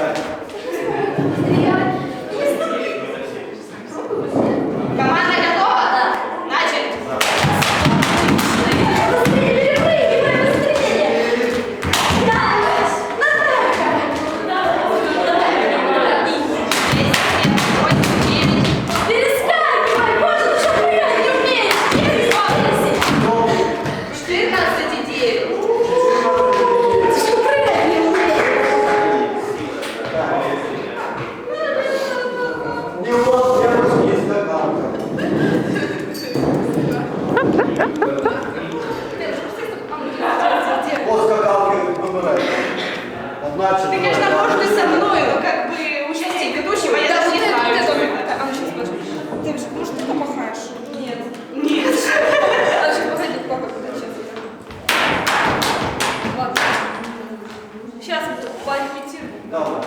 Second. выбирать. Одна Ты, конечно, можешь со мной, но как бы участие ведущего я даже не знаю. что а, Ты же можешь ты помахаешь? Нет. Нет. Даже посади сейчас. мы Сейчас порепетируем. Да,